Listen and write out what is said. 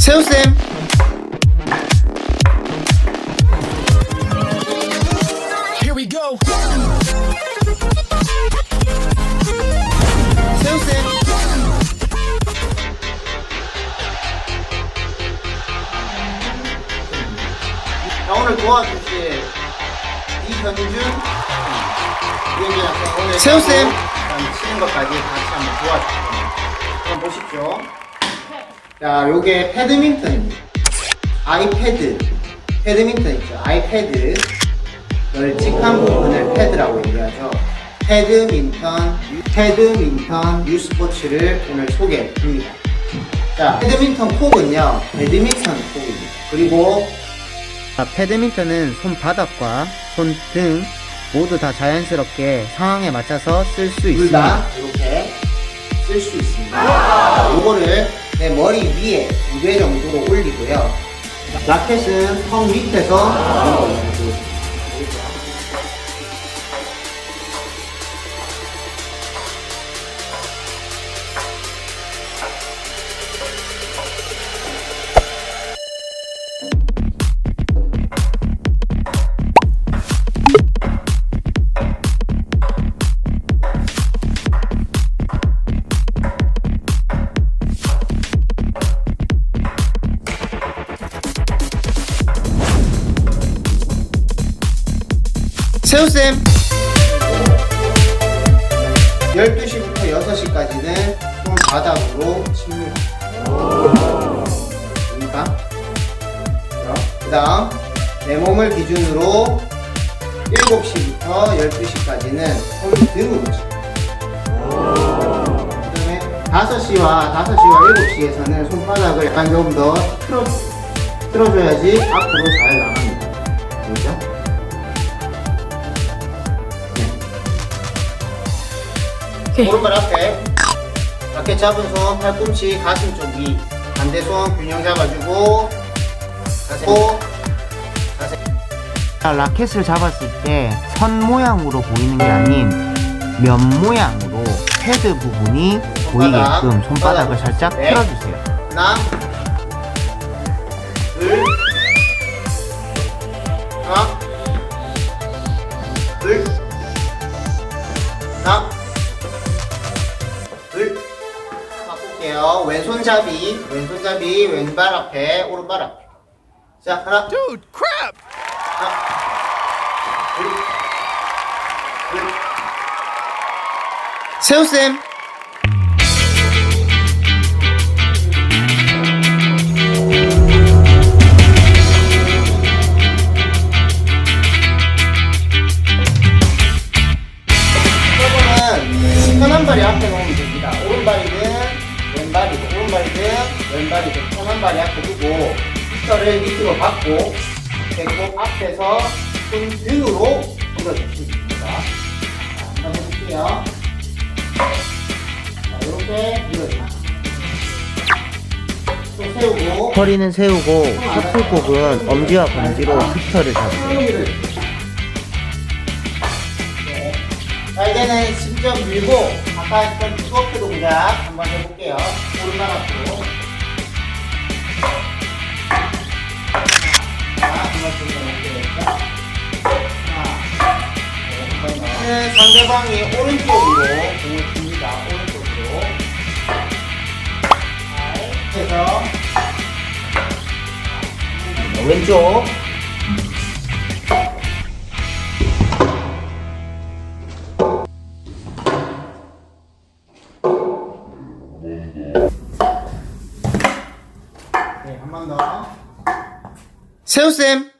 세우쌤 Here we go. 세우쌤 자, 오늘 도와주실 이현준 이현준 학생 오늘 세우쌤. 일단 치는 것까지 같이 한번 도와주세요 한번 보십시오 자 요게 패드민턴입니다. 아이패드. 패드민턴 있죠. 아이패드. 널찍한 부분을 패드라고 얘기하죠. 패드민턴 패드민턴 유스포츠를 오늘 소개해 줍니다. 자 패드민턴 콕은요 배드민턴 콕입니다. 그리고 자, 패드민턴은 손바닥과 손등 모두 다 자연스럽게 상황에 맞춰서 쓸수둘 있습니다. 다 이렇게 쓸 수 있습니다. 요거를 내 머리 위에 두개 정도로 올리고요. 라켓은 턱 밑에서 세우쌤 12시부터 6시까지는 손바닥으로 칩니다. 보니까? 그 다음, 내 몸을 기준으로 7시부터 12시까지는 손등으로 칩니다. 그 다음에 5시와 5시와 7시에서는 손바닥을 약간 좀더 틀어, 틀어줘야지 앞으로 잘 나갑니다. 보이죠? 오른발 앞에. 라켓 잡은 손 팔꿈치 가슴 쪽이. 반대 손 균형 잡아주고. 가슴 가슴 자, 라켓을 잡았을 때 선 모양으로 보이는 게 아닌 면 모양으로 패드 부분이 손바닥, 보이게끔 손바닥을 손바닥. 살짝 네. 틀어주세요. 하나 둘 하나 둘 왼손잡이 왼손잡이 왼발 앞에 오른발 앞에 자 하나 Dude, crap. 하나. 세우쌤 서버는 편한 발이 앞에 놓으면 됩니다. 오른발이든 왼 발이든 오른 발이든 왼발이든 편한 발이 앞에 두고 피터를 밑으로 받고 배꼽 앞에서 손 등으로 밀어주시면 됩니다. 자, 한번 해볼게요. 자, 이렇게 밀어줍니다. 또 세우고 허리는 세우고 슈플곡은 엄지와 검지로 피터를 잡으세요. 이제는 직접 밀고 했던 투어크 동작 한번 해볼게요. 오른발 앞으로. 자, 해볼게요. 하나, 네, 상대방이 오른쪽으로 공을 줍니다. 오른쪽으로. 자, 해서 왼쪽. 네, 한 번 더. 세우쌤